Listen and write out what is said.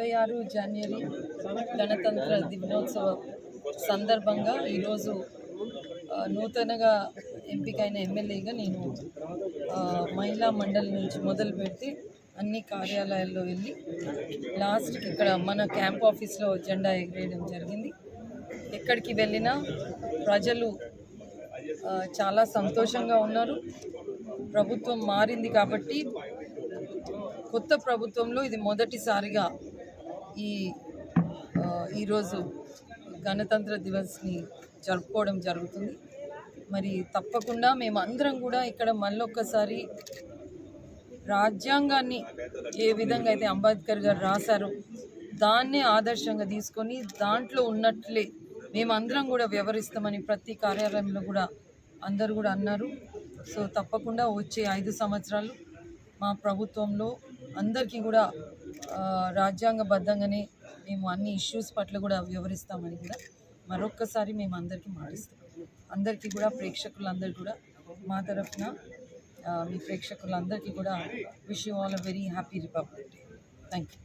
ఇరవై ఆరు జనవరి గణతంత్ర దినోత్సవ సందర్భంగా ఈరోజు నూతనగా ఎంపికైన ఎమ్మెల్యేగా నేను మహిళా మండలి నుంచి మొదలు పెడితే అన్ని కార్యాలయాల్లో వెళ్ళి లాస్ట్కి ఇక్కడ మన క్యాంప్ ఆఫీస్లో జెండా ఎగరేయడం జరిగింది. ఎక్కడికి వెళ్ళినా ప్రజలు చాలా సంతోషంగా ఉన్నారు. ప్రభుత్వం మారింది కాబట్టి కొత్త ప్రభుత్వంలో ఇది మొదటిసారిగా ఈ ఈరోజు గణతంత్ర దివస్ని జరుపుకోవడం జరుగుతుంది. మరి తప్పకుండా మేము అందరం కూడా ఇక్కడ మళ్ళొక్కసారి రాజ్యాంగాన్ని ఏ విధంగా అయితే అంబేద్కర్ గారు రాశారో దాన్నే ఆదర్శంగా తీసుకొని దాంట్లో ఉన్నట్లే మేమందరం కూడా వ్యవహరిస్తామని ప్రతి కార్యాలయంలో కూడా అందరూ కూడా అన్నారు. సో తప్పకుండా వచ్చే ఐదు సంవత్సరాలు మా ప్రభుత్వంలో అందరికీ కూడా రాజ్యాంగబద్ధంగానే మేము అన్ని ఇష్యూస్ పట్ల కూడా వ్యవహరిస్తామని కూడా మరొక్కసారి మేము అందరికీ మాటిస్తాం. అందరికీ కూడా ప్రేక్షకులందరికీ కూడా మా తరఫున మీ ప్రేక్షకులందరికీ కూడా wish you all a very happy republic day thank you